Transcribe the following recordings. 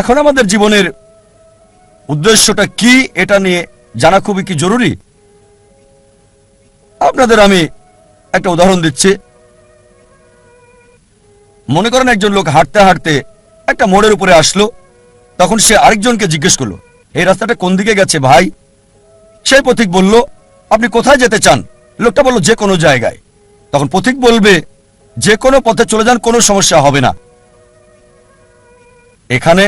এখন আমাদের জীবনের উদ্দেশ্যটা কি, এটা নিয়ে জানা খুবই কি জরুরি? আপনাদের আমি একটা উদাহরণ দিচ্ছি। মনে করেন একজন লোক হাঁটতে হাঁটতে একটা মোড়ের উপরে আসলো, তখন সে আরেকজনকে জিজ্ঞেস করল, এই রাস্তাটা কোন দিকে গেছে ভাই? সেই পথিক বলল, আপনি কোথায় যেতে চান? লোকটা বলল, যে কোনো জায়গায়। তখন পথিক বলবে, যে কোনো পথে চলে যান, কোনো সমস্যা হবে না। এখানে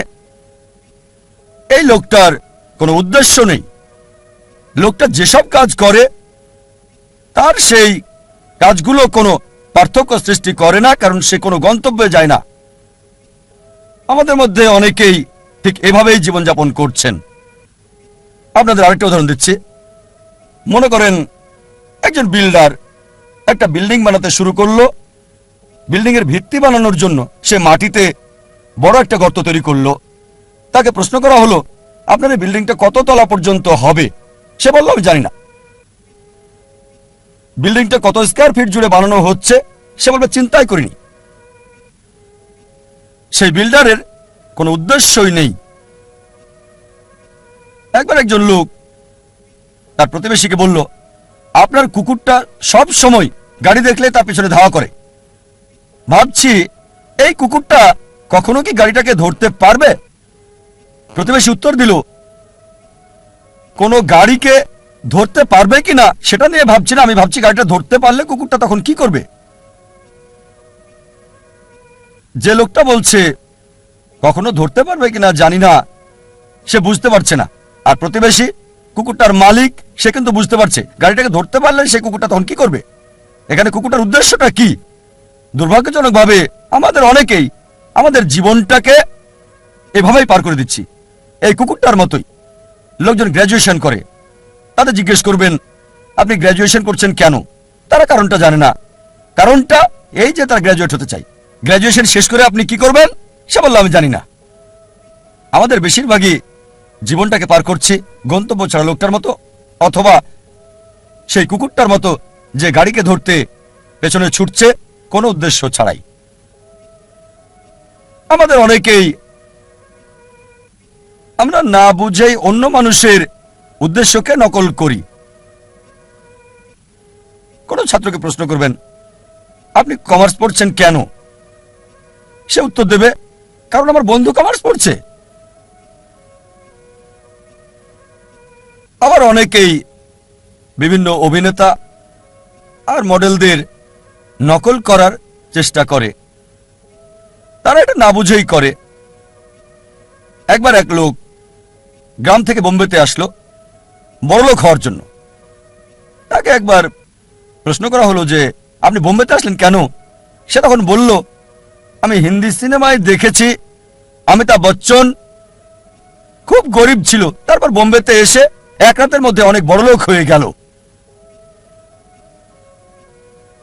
এই লোকটার কোনো উদ্দেশ্য নেই। লোকটা যেসব কাজ করে, তার সেই কাজগুলো কোনো পার্থক্য সৃষ্টি করে না, কারণ সে কোনো গন্তব্যে যায় না। আমাদের মধ্যে অনেকেই ঠিক এভাবেই জীবনযাপন করছেন। আপনাদের আরেকটা উদাহরণ দিচ্ছি। মনে করেন, একজন বিল্ডার একটা বিল্ডিং বানাতে শুরু করল। বিল্ডিং এর ভিত্তি বানানোর জন্য সে মাটিতে বড় একটা গর্ত তৈরি করল। তাকে প্রশ্ন করা হলো, আপনার এই বিল্ডিংটা কত তলা পর্যন্ত হবে? সে বলল, আমি জানি না। বিল্ডিংটা কত স্কোয়ার ফিট জুড়ে বানানো হচ্ছে? সে বলবে, চিন্তাই করিনি। সেই বিল্ডারের কোনো উদ্দেশ্যই নেই। একবার একজন লোক তার প্রতিবেশীকে বলল, আপনার কুকুরটা সব সময় গাড়ি দেখলে তার পিছনে ধাওয়া করে। ভাবছি, এই কুকুরটা কখনো কি গাড়িটাকে ধরতে পারবে? প্রতিবেশী উত্তর দিল, কোনো গাড়িকে ধরতে পারবে কি না সেটা নিয়ে ভাবছি না। আমি ভাবছি গাড়িটা ধরতে পারলে কুকুরটা তখন কি করবে? যে লোকটা বলছে, কখনো ধরতে পারবে কিনা জানি না, সে বুঝতে পারছে না। আর প্রতিবেশী, কুকুরটার মালিক, সে কিন্তু বুঝতে পারছে। গাড়িটাকে ধরতে পারলে সে কুকুরটা তখন কি করবে? এখানে কুকুরটার উদ্দেশ্যটা কি? দুর্ভাগ্যজনকভাবে আমাদের অনেকেই আমাদের জীবনটাকে এভাবেই পার করে দিচ্ছি। এই কুকুরটার মতোই। লোকজন গ্র্যাজুয়েশন করে। তাদের জিজ্ঞেস করবেন, আপনি গ্র্যাজুয়েশন করছেন কেন? তারা কারণটা জানে না। কারণটা এই যে তারা গ্র্যাজুয়েট হতে চাই গ্র্যাজুয়েশন শেষ করে আপনি কি করবেন? সে বলল, আমি জানি না। আমাদের বেশিরভাগই জীবনটাকে পার করছি গন্তব্য ছাড়া লোকটার মতো, অথবা সেই কুকুরটার মতো যে গাড়িকে ধরতে পেছনে ছুটছে, কোনো উদ্দেশ্য ছাড়াই। আমাদের অনেকেই আমরা না বুঝেই অন্য মানুষের উদ্দেশ্যকে নকল করি। কোন ছাত্রকে প্রশ্ন করবেন, আপনি কমার্স পড়ছেন কেন? সে উত্তর দেবে, কারণ আমার বন্ধু কমার্স পড়ছে। আবার অনেকেই বিভিন্ন অভিনেতা আর মডেলদের নকল করার চেষ্টা করে। তারা এটা না বুঝেই করে। একবার এক লোক গ্রাম থেকে বোম্বেতে আসলো, বড়লোক হওয়ার জন্য। তাকে একবার প্রশ্ন করা হলো যে, আপনি বোম্বেতে আসলেন কেন? সে তখন বলল, আমি হিন্দি সিনেমায় দেখেছি, অমিতাভ বচ্চন খুব গরিব ছিল, তারপর বোম্বেতে এসে এক রাতের মধ্যে অনেক বড় লোক হয়ে গেল।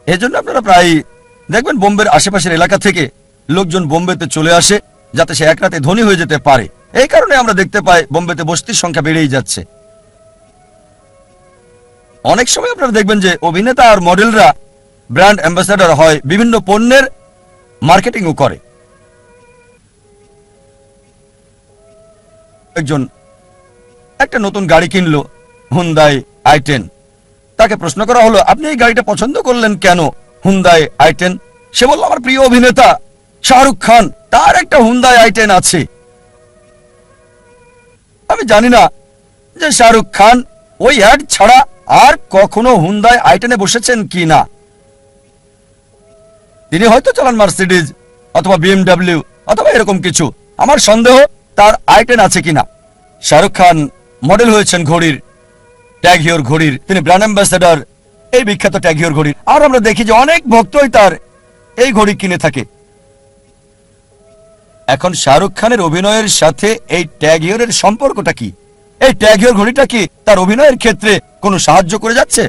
এজন্য আপনারা প্রায় দেখবেন বোম্বের আশেপাশের এলাকা থেকে লোকজন বোম্বেতে চলে আসে, যাতে সে এক রাতে ধনী হয়ে যেতে পারে। এই কারণে আমরা দেখতে পাই বোম্বেতে বস্তির সংখ্যা বেড়েই যাচ্ছে। অনেক সময় আপনারা দেখবেন যে অভিনেতা আর মডেলরা ব্র্যান্ড অ্যাম্বাসাডার হয়, বিভিন্ন পণ্যের মার্কেটিংও করে। একজন একটা নতুন গাড়ি কিনলো হুন্দাই আই টেন তাকে প্রশ্ন করা হলো, আপনি এই গাড়িটা পছন্দ করলেন কেন হুন্দাই আই টেন সে বলল, আমার প্রিয় অভিনেতা শাহরুখ খান, তার একটা হুন্দাই আই টেন আছে। আমি জানি না যে শাহরুখ খান ওই অ্যাড ছাড়া আর কখনো হুন্দাই আইটেনে বসেছেন কি না। তিনি হয়তো চালান মার্সিডিজ অথবা বিএমডাব্লিউ অথবা এরকম কিছু। আমার সন্দেহ তার আইটেন আছে কিনা। শাহরুখ খান মডেল হয়েছেন ঘড়ির ট্যাগ হিওর ঘড়ির, তিনি ব্র্যান্ড অ্যাম্বাসেডর এই বিখ্যাত ট্যাগ হিওর ঘড়ির। আর আমরা দেখি যে অনেক ভক্তই তার এই ঘড়ি কিনে থাকে। এখন শাহরুখ খানের অভিনয়ের সাথে এই ট্যাগ হিওরের সম্পর্কটা কি? এই ট্যাগ হিওর ঘড়িটা কি তার অভিনয়ের ক্ষেত্রে কোনো সাহায্য করে যাচ্ছে?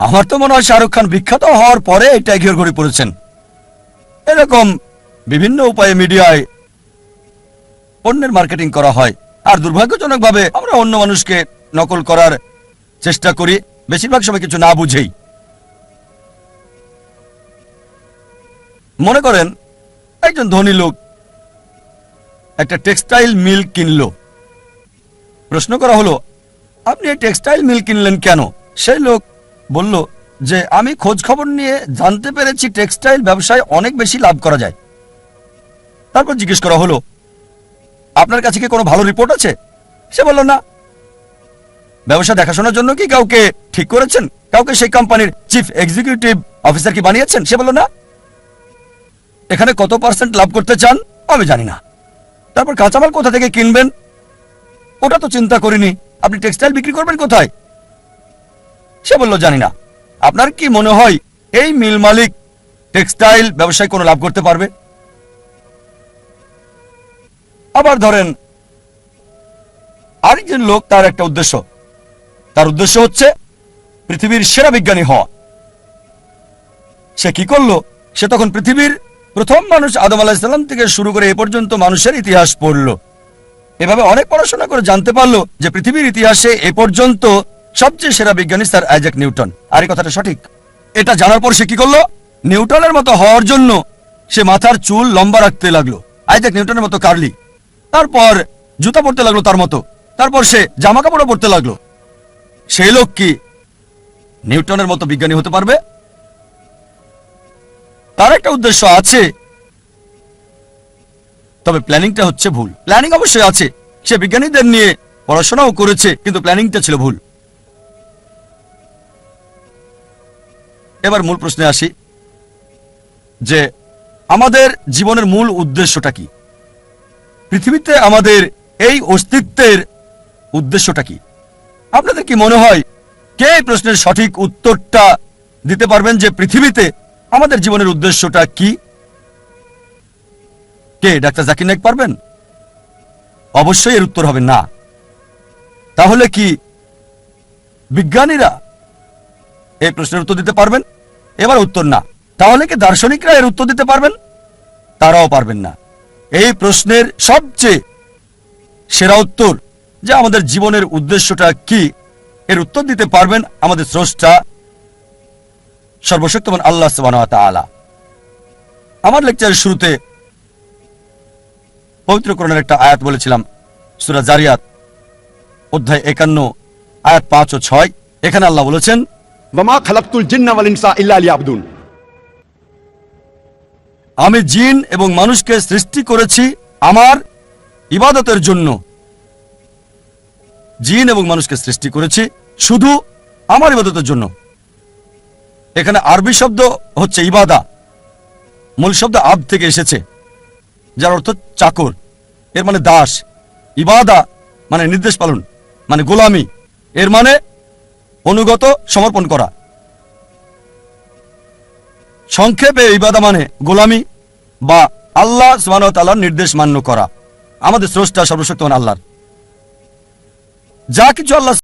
আমার তো মনে হয় শাহরুখ খান বিখ্যাত হওয়ার পরে এই ট্যাগ হিওর ঘড়ি পড়েছেন এরকম বিভিন্ন উপায়ে মিডিয়ায় পণ্যের মার্কেটিং করা হয়। আর দুর্ভাগ্যজনকভাবে আমরা অন্য মানুষকে নকল করার চেষ্টা করি, বেশিরভাগ সময় কিছু না বুঝেই। মনে করেন, একজন ধনী লোক একটা টেক্সটাইল মিল কিনলো। প্রশ্ন করা হলো, আপনি টেক্সটাইল মিল কিনলেন কেন? সেই লোক বলল যে, আমি খোঁজ খবর নিয়ে জানতে পেরেছি টেক্সটাইল ব্যবসায় অনেক বেশি লাভ করা যায়। তারপর জিজ্ঞেস করা হলো, আপনার কাছে কি কোনো ভালো রিপোর্ট আছে? সে বলল, না। ব্যবসা দেখাশোনার জন্য কি কাউকে ঠিক করেছেন? কাউকে সেই কোম্পানির চিফ এক্সিকিউটিভ অফিসার কি বানিয়েছেন? সে বলল, না। এখানে কত পার্সেন্ট লাভ করতে চান? আমি জানি না। তারপর কাঁচামাল কোথা থেকে কিনবেন? ওটা তো চিন্তা করিনি। আপনি টেক্সটাইল বিক্রি করবেন কোথায়? সে বলল, জানি না। আপনার কি মনে হয় এই মিল মালিক টেক্সটাইল ব্যবসায় কোনো লাভ করতে পারবে? আবার ধরেন, আরেকজন লোক তার একটা উদ্দেশ্য। তার উদ্দেশ্য হচ্ছে পৃথিবীর সেরা বিজ্ঞানী হওয়া। সে কি করল? সে তখন পৃথিবীর প্রথম মানুষ আদম আলাহিসাল্লাম থেকে শুরু করে এ পর্যন্ত মানুষের ইতিহাস পড়ল। এভাবে অনেক পড়াশোনা করে জানতে পারল যে পৃথিবীর ইতিহাসে এ পর্যন্ত সবচেয়ে সেরা বিজ্ঞানী স্যার আইজাক নিউটন। আর এই কথাটা সঠিক। এটা জানার পর সে কি করল? নিউটনের মতো হওয়ার জন্য সে মাথার চুল লম্বা রাখতে লাগল। আইজাক নিউটনের মতো কার্লি। তারপর জুতা পরতে লাগল তার মতো। তারপর সে জামা কাপড়ও পরতে লাগল। সেই লোক কি নিউটনের মতো বিজ্ঞানী হতে পারবে? তার একটা উদ্দেশ্য আছে। তবে প্ল্যানিংটা হচ্ছে ভুল। প্ল্যানিং অবশ্যই আছে। সে বিজ্ঞানীদের নিয়ে পড়াশোনাও করেছে, কিন্তু প্ল্যানিংটা ছিল ভুল। এবার মূল প্রশ্নে আসি, যে আমাদের জীবনের মূল উদ্দেশ্যটা কি? পৃথিবীতে আমাদের এই অস্তিত্বের উদ্দেশ্যটা কি? আপনাদের কি মনে হয় কে এই প্রশ্নের সঠিক উত্তরটা দিতে পারবেন যে পৃথিবীতে আমাদের জীবনের উদ্দেশ্যটা কি? কে, ডাক্তার জাকির নাইক পারবেন? অবশ্যই এর উত্তর হবে না। তাহলে কি বিজ্ঞানীরা এই প্রশ্নের উত্তর দিতে পারবেন? এবার উত্তর না। তাহলে কি দার্শনিকরা এর উত্তর দিতে পারবেন? তারাও পারবেন না। এই প্রশ্নের সবচেয়ে সেরা উত্তর যে আমাদের জীবনের উদ্দেশ্যটা কি, এর উত্তর দিতে পারবেন আমাদের স্রষ্টা সর্বশক্তিমান আল্লাহ সুবাহতালা আমার লেকচারের শুরুতে পবিত্র করণের একটা আয়াত বলেছিলাম সুরা জারিয়াত অধ্যায় একান্ন আয়াত পাঁচ ও ছয়। এখানে আল্লাহ বলেছেন ইল্লা আলী আব্দুল আমি জিন এবং মানুষকে সৃষ্টি করেছি আমার ইবাদতের জন্য। জিন এবং মানুষকে সৃষ্টি করেছি শুধু আমার ইবাদতের জন্য। এখানে আরবি শব্দ হচ্ছে ইবাদা। মূল শব্দ আব থেকে এসেছে, যার অর্থ চাকর। এর মানে দাস। ইবাদা মানে নির্দেশ পালন মানে গোলামি। এর মানে অনুগত সমর্পণ করা। সংক্ষেপে ইবাদা মানে গোলামি বা আল্লাহ সুবহানাহু নির্দেশ মান্য করা। আমাদের স্রষ্টা সর্বশক্তিমান আল্লাহর। যা কিছু আল্লাহ